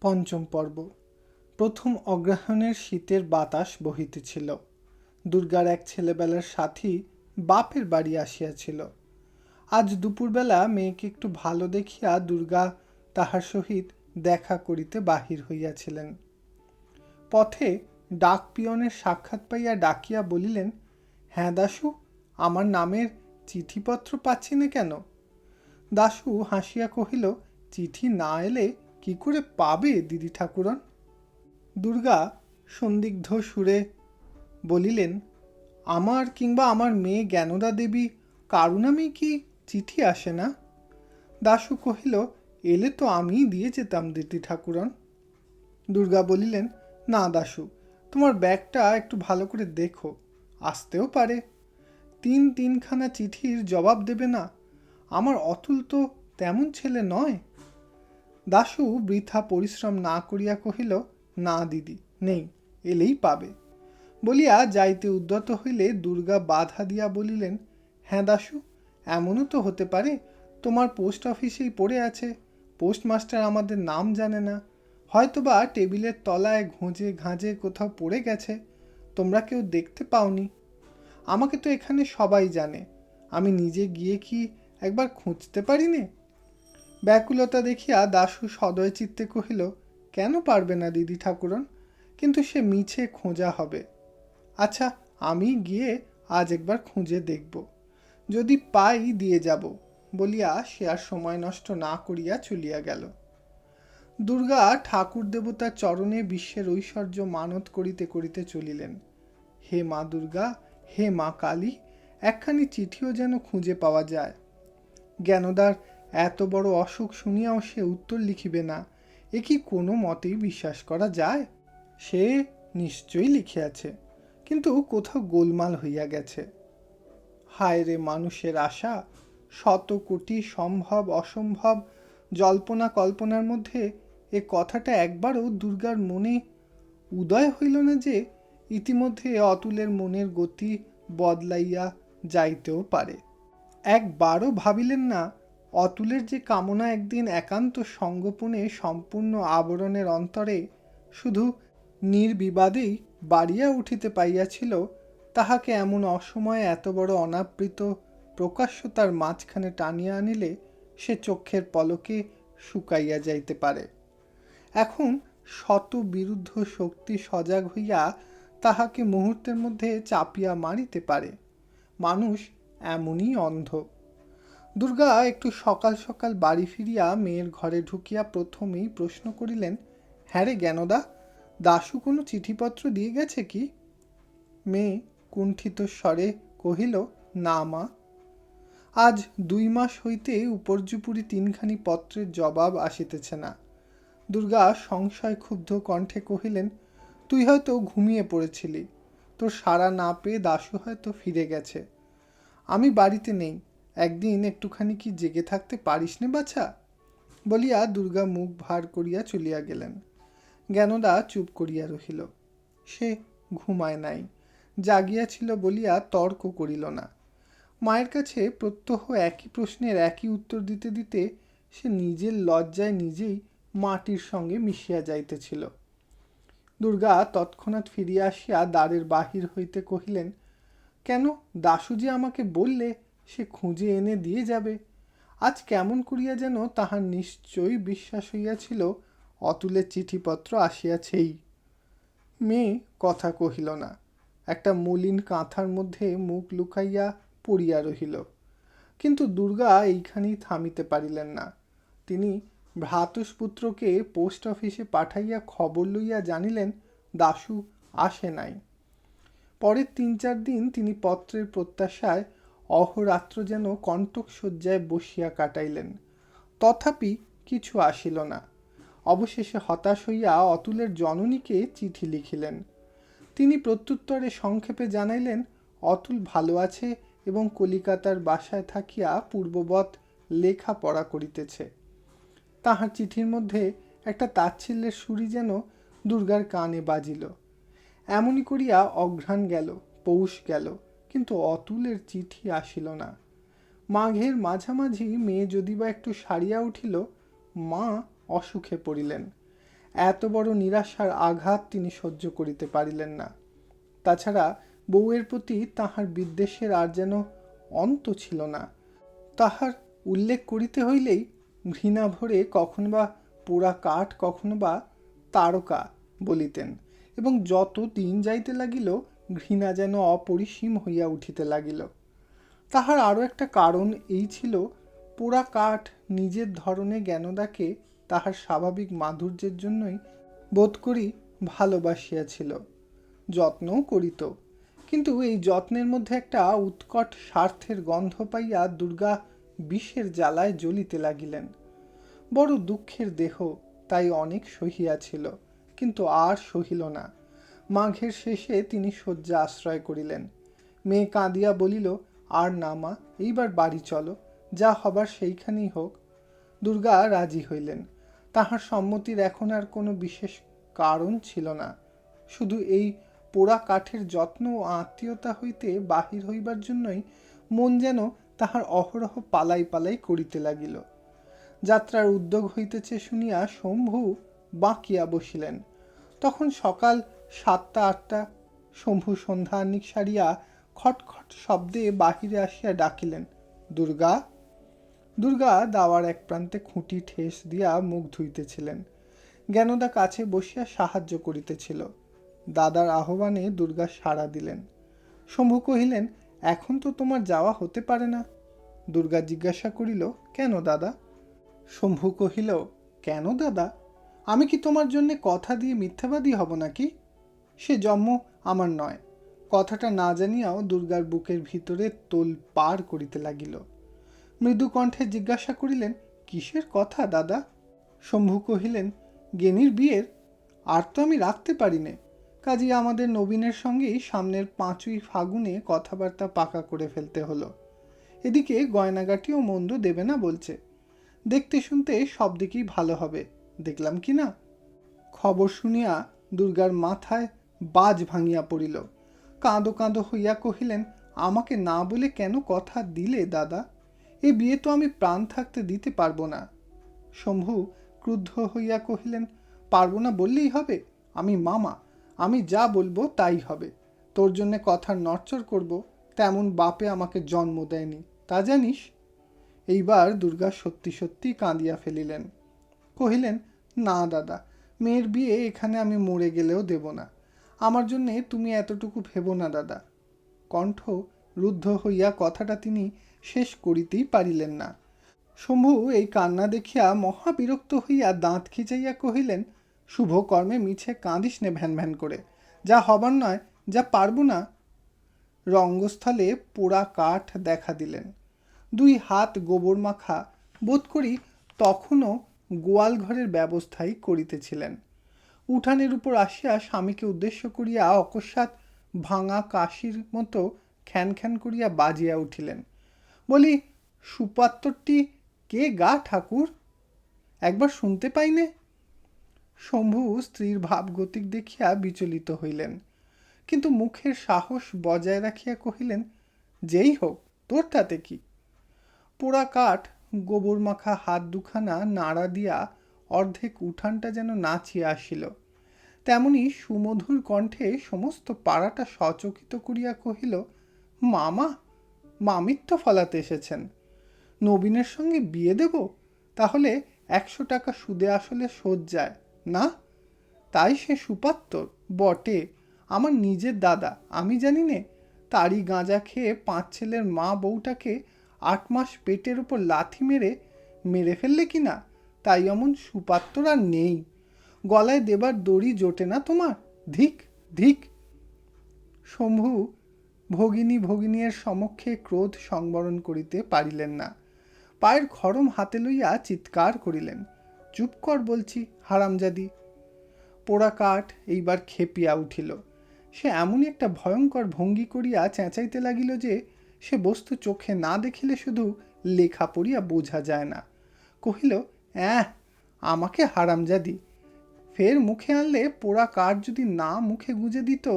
পঞ্চম পর্ব। প্রথম অগ্রহায়ণের শীতের বাতাস বহিতেছিল। দুর্গার এক ছেলেবেলার সাথী বাপের বাড়ি আসিয়াছিল। আজ দুপুরবেলা মেয়েকে একটু ভালো দেখিয়া দুর্গা তাহার সহিত দেখা করিতে বাহির হইয়াছিলেন। পথে ডাক পিয়নের সাক্ষাৎ পাইয়া ডাকিয়া বলিলেন হ্যাঁ দাশু আমার নামের চিঠিপত্র পাচ্ছি না কেন? দাশু হাসিয়া কহিল, চিঠি না এলে কি করে পাবে দিদি ঠাকুরন? দুর্গা সন্দিগ্ধ সুরে বলিলেন, আমার কিংবা আমার মেয়ে জ্ঞানদা দেবী কারুনামে কি চিঠি আসে না? দাশু কহিল, এলে তো আমিই দিয়ে যেতাম দিদি ঠাকুরন। দুর্গা বলিলেন, না দাশু, তোমার ব্যাগটা একটু ভালো করে দেখো, আসতেও পারে। তিন তিনখানা চিঠির জবাব দেবে না। আমার অতুল তো তেমন ছেলে নয়। দাশু বৃথা পরিশ্রম না করিয়া কহিল, না, দিদি, নেই, এলেই পাবে। বলিয়া যাইতে উদ্যত হইলে দুর্গা বাধা দিয়া বলিলেন হ্যাঁ দাশু, এমনও তো হতে পারে, তোমার পোস্ট অফিসেই পড়ে আছে পোস্টমাস্টার আমাদের নাম জানে না, হয়তোবা টেবিলের তলায় ঘোঁজে ঘাঁজে কোথাও পড়ে গেছে, তোমরা কেউ দেখতে পাওনি। আমাকে তো এখানে সবাই জানে, আমি নিজে গিয়ে কি একবার খুঁজতে পারি নে ব্যাকুলতা দেখিয়া দাশু সদয় চিত্তে কহিল, কেন পারবে না দিদি ঠাকুরন? কিন্তু সে মিছে খোঁজা হবে। আচ্ছা আমি গিয়ে আজ একবার খুঁজে দেখব। যদি পাই দিয়ে যাব। বলিয়া সে আর সময় নষ্ট না করিয়া চলিয়া গেল। দুর্গা ঠাকুর দেবতার চরণে বিশ্বের ঐশ্বর্য মানত করিতে করিতে চলিলেন। হে মা দুর্গা, হে মা কালী, একখানি চিঠিও যেন খুঁজে পাওয়া যায়। জ্ঞানদার এত বড় অসুখ শুনিয়াও সে উত্তর লিখিবে না। এ কি কোনো মতেই বিশ্বাস করা যায়? সে নিশ্চয়ই লিখিয়াছে, কিন্তু কোথাও গোলমাল হইয়া গেছে। হায় রে মানুষের আশা, শত কোটি সম্ভব, অসম্ভব, জল্পনা কল্পনার মধ্যে এ কথাটা একবারও দুর্গার মনে উদয় হইল না যে ইতিমধ্যে অতুলের মনের গতি বদলাইয়া যাইতেও পারে। একবারও ভাবিলেন না অতুলের যে কামনা একদিন একান্ত সঙ্গোপনে সম্পূর্ণ আবরণের অন্তরে শুধু নির্বিবাদেই বাড়িয়া উঠিতে পাইয়াছিল, তাহাকে এমন অসময়ে এত বড় অনাবৃত প্রকাশ্যতার মাঝখানে টানিয়া আনিলে সে চক্ষের পলকে শুকাইয়া যাইতে পারে। এখন শত বিরুদ্ধ শক্তি সজাগ হইয়া তাহাকে মুহূর্তের মধ্যে চাপিয়া মারিতে পারে। মানুষ এমনই অন্ধ। দুর্গা একটু সকাল সকাল বাড়ি ফিরিয়া মেয়ের ঘরে ঢুকিয়া প্রথমেই প্রশ্ন করিলেন হ্যাঁ রে জ্ঞানদা, দাশু কোনো চিঠিপত্র দিয়ে গেছে কি? মেয়ে কুণ্ঠিত স্বরে কহিল, না মা। আজ দুই মাস হইতে উপর্যুপুরি তিনখানি পত্রের জবাব আসিতেছে না। দুর্গা সংশয় ক্ষুব্ধ কণ্ঠে কহিলেন, তুই হয়তো ঘুমিয়ে পড়েছিলি। তোর সাড়া না পেয়ে দাশু হয়তো ফিরে গেছে। আমি বাড়িতে নেই। একদিন একটুখানি কি জেগে থাকতে পারিস নে বাছা? বলিয়া দুর্গা মুখ ভার করিয়া চলিয়া গেলেন। জ্ঞানদা চুপ করিয়া রহিল। সে ঘুমায় নাই, জাগিয়াছিল বলিয়া তর্ক করিল না। মায়ের কাছে প্রত্যহ একই প্রশ্নের একই উত্তর দিতে দিতে সে নিজের লজ্জায় নিজেই মাটির সঙ্গে মিশিয়া যাইতেছিল। দুর্গা তৎক্ষণাৎ ফিরিয়া আসিয়া দ্বারের বাহির হইতে কহিলেন, কেন যে আমাকে বললে সে খুঁজে এনে দিয়ে যাবে। আজ কেমন করিয়া যেন তাহার নিশ্চয়ই বিশ্বাস হইয়াছিল, অতুলের চিঠিপত্র আসিয়াছেই। মেয়ে কথা কহিল না, একটা মলিন কাঁথার মধ্যে মুখ লুকাইয়া পড়িয়া রহিল। কিন্তু দুর্গা এইখানেই থামিতে পারিলেন না। তিনি ভ্রাতুষ্পুত্রকে পোস্ট অফিসে পাঠাইয়া খবর লইয়া জানিলেন, দাশু আসে নাই। পরের তিন চার দিন তিনি পত্রের প্রত্যাশায় অহরাত্র যেন কণ্টক শয্যায় বসিয়া কাটাইলেন। তথাপি কিছু আসিল না। অবশেষে হতাশ হইয়া অতুলের জননীকে চিঠি লিখিলেন। তিনি প্রত্যুত্তরে সংক্ষেপে জানাইলেন, অতুল ভালো আছে এবং কলিকাতার বাসায় থাকিয়া পূর্ববৎ লেখাপড়া করিতেছে। তাহার চিঠির মধ্যে একটা তাচ্ছিল্যের সুরি যেন দুর্গার কানে বাজিল। এমনই করিয়া অঘ্রাণ গেল, পৌষ গেল। কিন্তু অতুলের চিঠি আসিল না। মাঘের মাঝামাঝি মেয়ে যদি বা একটু সারিয়া উঠিল, মা অসুখে পড়িলেন। এত বড় নিরাশার আঘাত তিনি সহ্য করিতে পারিলেন না। তাছাড়া বউয়ের প্রতি তাহার বিদ্বেষের আর যেন অন্ত ছিল না। তাহার উল্লেখ করিতে হইলেই ঘৃণা ভরে কখন বা পোড়া কাঠ, কখনো বা তারকা বলিতেন এবং যত দিন যাইতে লাগিল ঘৃণা যেন অপরিসীম হইয়া উঠিতে লাগিল। তাহার আরও একটা কারণ এই ছিল, পোড়া কাঠ নিজের ধরনে জ্ঞানদাকে তাহার স্বাভাবিক মাধুর্যের জন্যই বোধ করি ভালোবাসিয়াছিল। যত্নও করিত। কিন্তু এই যত্নের মধ্যে একটা উৎকট স্বার্থের গন্ধ পাইয়া দুর্গা বিষের জ্বালায় জ্বলিতে লাগিলেন। বড় দুঃখের দেহ তাই অনেক সহিয়াছিল, কিন্তু আর সহিল না। মাঘের শেষে তিনি শয্যা আশ্রয় করিলেন। মেয়ে কাঁদিয়া বলিল, আর না মা, এইবার বাড়ি চলো, যা হবার সেইখানেই হোক। দুর্গা রাজি হইলেন। তাহার সম্মতির এখন আর কোনো বিশেষ কারণ ছিল না। শুধু এই পোড়া কাঠের যত্ন ও আত্মীয়তা হইতে বাহির হইবার জন্যই মন যেন তাহার অহরহ পালাই পালাই করিতে লাগিল। যাত্রার উদ্যোগ হইতেছে শুনিয়া শম্ভু বাঁকিয়া বসিলেন। তখন সকাল সাতটা, আটটা, শম্ভু সন্ধ্যানিক সারিয়া খটখট শব্দে বাহিরে আসিয়া ডাকিলেন, দুর্গা! দুর্গা দাওয়ার এক প্রান্তে খুঁটি ঠেস দিয়া মুখ ধুইতেছিলেন। জ্ঞানদা কাছে বসিয়া সাহায্য করিতেছিল। দাদার আহ্বানে দুর্গা সাড়া দিলেন। শম্ভু কহিলেন, এখন তো তোমার যাওয়া হতে পারে না। দুর্গা জিজ্ঞাসা করিল, কেন দাদা? শম্ভু কহিল, কেন দাদা? আমি কি তোমার জন্যে কথা দিয়ে মিথ্যাবাদী হব নাকি? সে জন্ম আমার নয়। কথাটা না জানিয়াও দুর্গার বুকের ভিতরে তোল পার করিতে লাগিল। মৃদু কণ্ঠে জিজ্ঞাসা করিলেন, কিসের কথা দাদা? শম্ভু কহিলেন, গেনির বিয়ের। আর তো আমি রাখতে পারি নে কাজী আমাদের নবীনের সঙ্গেই সামনের পাঁচই ফাগুনে কথাবার্তা পাকা করে ফেলতে হলো। এদিকে গয়নাগাটিও মন্দ দেবে না বলছে। দেখতে শুনতে সব দিকেই ভালো হবে। দেখলাম কি না? খবর শুনিয়া দুর্গার মাথায় বাজ ভাঙিয়া পড়িল। কাঁদো কাঁদো হইয়া কহিলেন, আমাকে না বলে কেন কথা দিলে দাদা? এ বিয়ে তো আমি প্রাণ থাকতে দিতে পারব না। শম্ভু ক্রুদ্ধ হইয়া কহিলেন, পারব না বললেই হবে। আমি মামা, আমি যা বলব তাই হবে। তোর জন্যে কথার নড়চড় করব, তেমন বাপে আমাকে জন্ম দেয়নি, তা জানিস? এইবার দুর্গা সত্যি সত্যি কাঁদিয়া ফেলিলেন। কহিলেন, না দাদা, মেয়ের বিয়ে এখানে আমি মরে গেলেও দেব না। আমার জন্যে তুমি এতটুকু ভেবো না, দাদা। কণ্ঠ রুদ্ধ হইয়া কথাটা তিনি শেষ করিতেই পারিলেন না। শম্ভু এই কান্না দেখিয়া মহা বিরক্ত হইয়া দাঁত খিচাইয়া কহিলেন, শুভ কর্মে মিছে কাঁদিস নে ভ্যান ভ্যান করে। যা হবার নয়, যা পারব না। রঙ্গস্থলে পোড়া কাঠ দেখা দিলেন। দুই হাত গোবর মাখা বোধ করি তখনও গোয়াল ঘরের ব্যবস্থাই করিতেছিলেন। উঠানের উপর আসিয়া স্বামীকে উদ্দেশ্য করিয়া অকস্মাৎ ভাঙা কাশির মতো খ্যান খ্যান করিয়া বাজিয়া উঠিলেন। বলি সুপাত্রটি কে গা ঠাকুর? একবার শুনতে পাইনে শম্ভু স্ত্রীর ভাবগতিক দেখিয়া বিচলিত হইলেন। কিন্তু মুখের সাহস বজায় রাখিয়া কহিলেন, যেই হোক তোর তাতে কি? পোড়া কাঠ গোবর মাখা হাত দুখানা নাড়া দিয়া অর্ধেক উঠানটা যেন নাচিয়া আসিল। তেমনি সুমধুর কণ্ঠে সমস্ত পাড়াটা সচকিত করিয়া কহিল, মামা, মামিত্ব ফলাতে এসেছেন। নবীনের সঙ্গে বিয়ে দেব? তাহলে একশো টাকা সুদে আসলে শোধ যায়, না? তাই সে সুপাত্তর বটে। আমার নিজের দাদা, আমি জানি নে, তারই গাঁজা খেয়ে পাঁচ ছেলের মা বউটাকে আট মাস পেটের ওপর লাথি মেরে মেরে ফেললে কি না? তাই এমন সুপাত্তর আর নেই। গলায় দেবার দড়ি জোটে না তোমার? ধিক ধিক। শম্ভু ভগিনী ভগিনীর সমক্ষে ক্রোধ সংবরণ করিতে পারিলেন না। পায়ের খরম হাতে লইয়া চিৎকার করিলেন। চুপ কর বলছি, হারামজাদি। পোড়া কাঠ এইবার খেপিয়া উঠিল। সে এমনই একটা ভয়ঙ্কর ভঙ্গি করিয়া চেঁচাইতে লাগিল যে, সে বস্তু চোখে না দেখিলে শুধু লেখা পড়িয়া বোঝা যায় না। কহিল অ্যাঁ, আমাকে হারামজাদি। ফের মুখে আনলে পোড়া কাঠ যদি না মুখে গুঁজে দিত,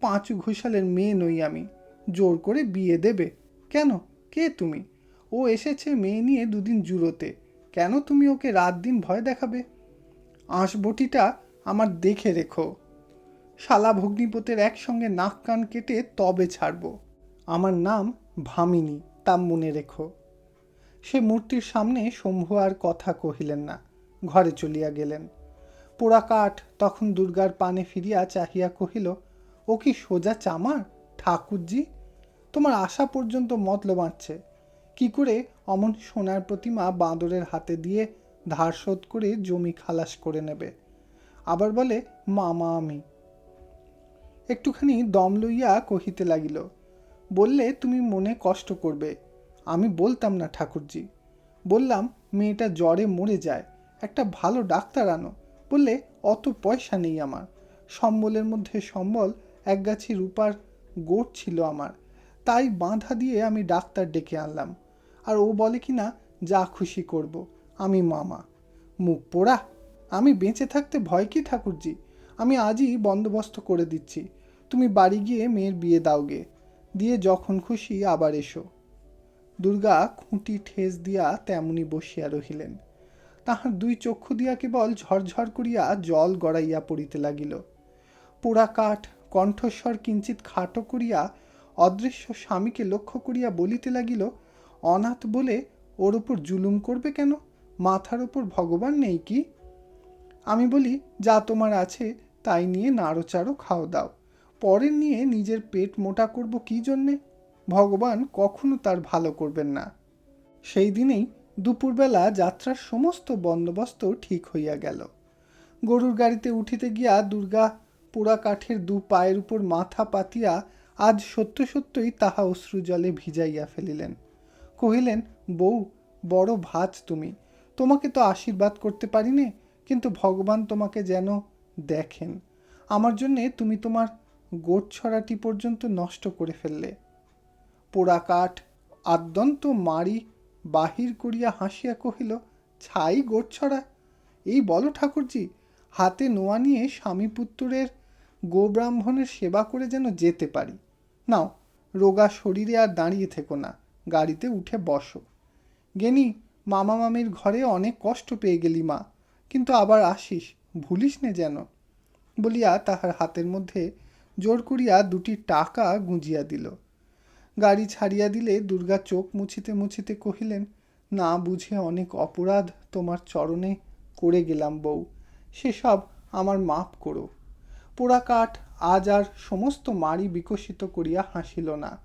পাঁচু ঘোষালের মেয়ে নই আমি। জোর করে বিয়ে দেবে। কেন? কে তুমি? ও এসেছে মেয়ে নিয়ে দুদিন জুড়োতে। কেন তুমি ওকে রাত দিন ভয় দেখাবে? আঁশবটিটা আমার দেখে রেখো। শালা ভগ্নিপতের একসঙ্গে নাক কান কেটে তবে ছাড়ব। আমার নাম ভামিনী, তা মনে রেখো। সে মূর্তির সামনে শম্ভু আর কথা কহিলেন না, ঘরে চলিয়া গেলেন। পোড়া কাঠ তখন দুর্গার পানে ফিরিয়া চাহিয়া কহিল, ও কি সোজা চামার? ঠাকুরজি, তোমার আশা পর্যন্ত মতলব বাঁচছে কি করে অমন সোনার প্রতিমা বাঁদরের হাতে দিয়ে ধার শোধ করে জমি খালাস করে নেবে? আবার বলে, মামা আমি। একটুখানি দম লইয়া কহিতে লাগিল, বললে তুমি মনে কষ্ট করবে। আমি বলতাম না ঠাকুরজি। বললাম, মেয়েটা জ্বরে মরে যায়। একটা ভালো ডাক্তার আনো। বললে, অত পয়সা নেই আমার। সম্বলের মধ্যে সম্বল, এক গাছি রূপার গোট ছিল আমার। তাই বাঁধা দিয়ে আমি ডাক্তার ডেকে আনলাম। আর ও বলে কি না, যা খুশি করব, আমি মামা। মুখ পোড়া। আমি বেঁচে থাকতে ভয় কি ঠাকুরজি? আমি আজই বন্দোবস্ত করে দিচ্ছি। তুমি বাড়ি গিয়ে মেয়ের বিয়ে দাওগে দিয়ে যখন খুশি আবার এসো। দুর্গা খুঁটি ঠেস দিয়া তেমনি বসিয়া রহিলেন। তাহার দুই চক্ষু দিয়া কেবল ঝরঝর করিয়া জল গড়াইয়া পড়িতে লাগিল। পোড়া কাঠ, কণ্ঠস্বর কিঞ্চিত খাটো করিয়া অদৃশ্য স্বামীকে লক্ষ্য করিয়া বলিতে লাগিল, অনাথ বলে ওর ওপর জুলুম করবে কেন? মাথার ওপর ভগবান নেই কি? আমি বলি, যা তোমার আছে, তাই নিয়ে নাড়োচাড়ো খাও দাও। পরের নিয়ে নিজের পেট মোটা করব কি জন্যে? ভগবান কখনো তার ভালো করবেন না। সেই দিনেই দুপুরবেলা যাত্রার সমস্ত বন্দোবস্ত ঠিক হইয়া গেল। গরুর গাড়িতে উঠিতে গিয়া দুর্গা পোড়া কাঠের দু পায়ের উপর মাথা পাতিয়া আজ সত্য সত্যই তাহা অশ্রু জলে ভিজাইয়া ফেলিলেন। কহিলেন, বউ, বড় ভাত তুমি। তোমাকে তো আশীর্বাদ করতে পারিনে, কিন্তু ভগবান তোমাকে যেন দেখেন। আমার জন্যে তুমি তোমার গোট ছড়াটি পর্যন্ত নষ্ট করে ফেললে। পোড়া কাঠ, আদ্যন্ত মারি বাহির করিয়া হাসিয়া কহিল, ছাই গোট ছড়া এই বলো ঠাকুরজি, হাতে নোয়া নিয়ে স্বামী পুত্রের গোব্রাহ্মণের সেবা করে যেন যেতে পারি। নাও, রোগা শরীরে আর দাঁড়িয়ে থেকো না, গাড়িতে উঠে বসো। গেনি, মামা মামির ঘরে অনেক কষ্ট পেয়ে গেলি মা, কিন্তু আবার আসিস, ভুলিস নে যেন। বলিয়া তাহার হাতের মধ্যে জোর করিয়া দুটি টাকা গুঁজিয়া দিল। গাড়ি ছাড়িয়া দিলে দুর্গা চোখ মুছিতে মুছিতে কহিলেন, না বুঝে অনেক অপরাধ তোমার চরণে করে গেলাম বউ। সেসব আমার মাপ করো। পোড়া কাঠ আজ আর সমস্ত মাড়ি বিকশিত করিয়া হাসিল না।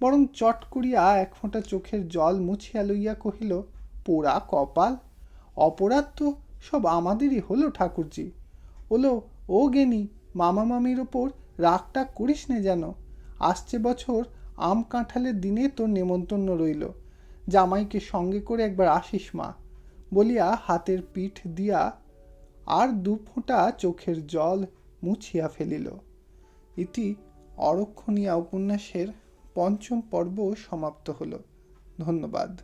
বরং চট করিয়া এক ফোঁটা চোখের জল মুছিয়া লইয়া কহিল, পোড়া কপাল? অপরাধ তো সব আমাদেরই হলো ঠাকুরজি। ওলো, ও গেনি, মামা মামির ওপর রাগটা করিস নে যেন। আসছে বছর আম কাঁঠালের দিনে তোর নেমন্তন্ন রইল। জামাইকে সঙ্গে করে একবার আসিস মা। বলিয়া হাতের পিঠ দিয়া আর দু ফোঁটা চোখের জল মুছিয়া ফেলিল। ইতি অরক্ষণীয়া উপন্যাসের পঞ্চম পর্ব সমাপ্ত হলো। ধন্যবাদ।